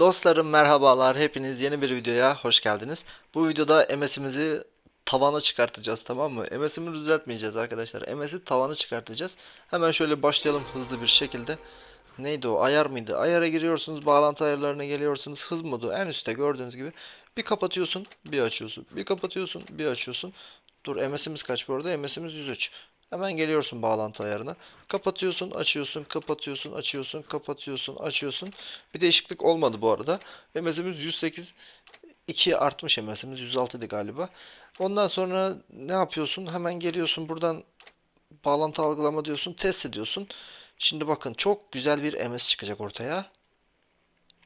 Dostlarım merhabalar. Hepiniz yeni bir videoya hoş geldiniz. Bu videoda MS'imizi tavana çıkartacağız tamam mı? MS'imi düzeltmeyeceğiz arkadaşlar. MS'i tavana çıkartacağız. Hemen şöyle başlayalım hızlı bir şekilde. Neydi o? Ayar mıydı? Ayara giriyorsunuz. Bağlantı ayarlarına geliyorsunuz. Hız modu en üstte gördüğünüz gibi. Bir kapatıyorsun, bir açıyorsun. Bir kapatıyorsun, bir açıyorsun. Dur MS'imiz kaç bu arada? MS'imiz 103. Hemen geliyorsun bağlantı ayarına. Kapatıyorsun, açıyorsun, kapatıyorsun, açıyorsun, kapatıyorsun, açıyorsun. Bir değişiklik olmadı bu arada. MS'imiz 108 2 artmış MS'imiz 106 idi galiba. Ondan sonra ne yapıyorsun? Hemen geliyorsun buradan bağlantı algılama diyorsun, test ediyorsun. Şimdi bakın çok güzel bir MS çıkacak ortaya.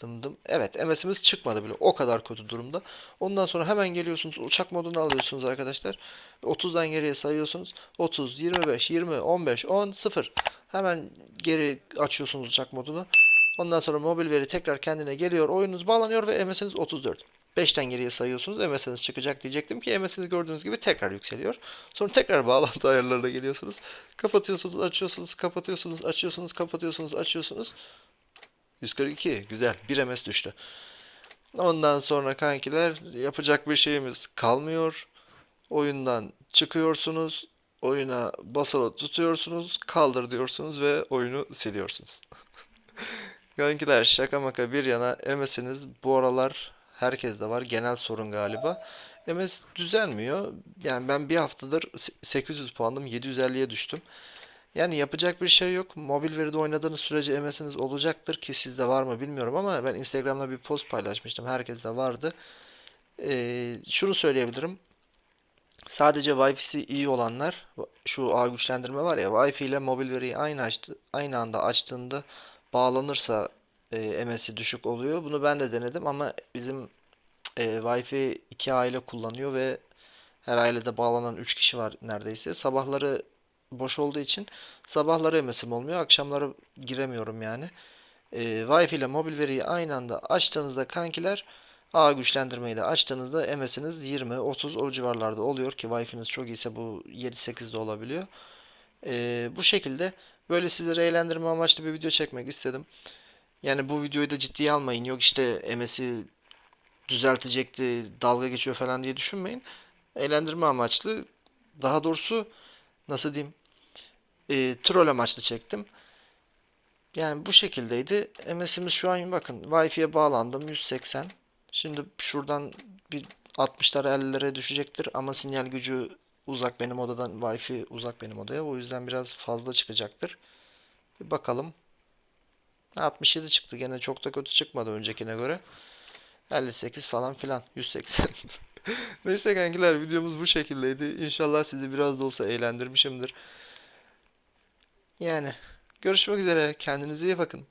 Dım dım. Evet MS'imiz çıkmadı bile. O kadar kötü durumda. Ondan sonra hemen geliyorsunuz. Uçak modunu alıyorsunuz arkadaşlar. 30'dan geriye sayıyorsunuz. 30, 25, 20, 15, 10, 0. Hemen geri açıyorsunuz uçak modunu. Ondan sonra mobil veri tekrar kendine geliyor. Oyununuz bağlanıyor ve MS'iniz 34. 5'ten geriye sayıyorsunuz. MS'iniz çıkacak diyecektim ki MS'iniz gördüğünüz gibi tekrar yükseliyor. Sonra tekrar bağlantı ayarlarına geliyorsunuz. Kapatıyorsunuz, açıyorsunuz, kapatıyorsunuz, açıyorsunuz, kapatıyorsunuz, açıyorsunuz. 142 güzel. 1 MS düştü. Ondan sonra kankiler yapacak bir şeyimiz kalmıyor. Oyundan çıkıyorsunuz. Oyuna basılı tutuyorsunuz. Kaldır diyorsunuz ve oyunu siliyorsunuz. Kankiler şaka maka bir yana MS'iniz bu aralar herkeste var. Genel sorun galiba. MS düzelmiyor. Yani ben bir haftadır 800 puandım 750'ye düştüm. Yani yapacak bir şey yok. Mobil veride oynadığınız sürece MS'iniz olacaktır ki sizde var mı bilmiyorum ama ben Instagram'da bir post paylaşmıştım. Herkeste vardı. Ee, şunu söyleyebilirim. Sadece Wi-Fi'si iyi olanlar şu ağ güçlendirme var ya Wi-Fi ile mobil veriyi aynı açtı, aynı anda açtığında bağlanırsa e, MS'i düşük oluyor. Bunu ben de denedim ama bizim e, Wi-Fi iki aile kullanıyor ve her ailede bağlanan 3 kişi var neredeyse. Sabahları boş olduğu için sabahları MS'im olmuyor. Akşamları giremiyorum yani. Ee, Wi-Fi ile mobil veriyi aynı anda açtığınızda kankiler ağ güçlendirmeyi de açtığınızda MS'iniz 20-30 o civarlarda oluyor ki Wi-Fi'niz çok iyiyse bu 7-8 de olabiliyor. Ee, bu şekilde böyle sizleri eğlendirme amaçlı bir video çekmek istedim. Yani bu videoyu da ciddiye almayın. Yok işte MS'i düzeltecekti, dalga geçiyor falan diye düşünmeyin. Eğlendirme amaçlı. Daha doğrusu nasıl diyeyim? E, troll amaçlı çektim. Yani bu şekildeydi. MS'imiz şu an bakın Wi-Fi'ye bağlandım 180. Şimdi şuradan bir 60'lara 50'lere düşecektir ama sinyal gücü uzak benim odadan Wi-Fi uzak benim odaya. O yüzden biraz fazla çıkacaktır. Bir bakalım. 67 çıktı. Gene çok da kötü çıkmadı öncekine göre. 58 falan filan. 180. Neyse kankiler videomuz bu şekildeydi. İnşallah sizi biraz da olsa eğlendirmişimdir. Yani görüşmek üzere. Kendinize iyi bakın.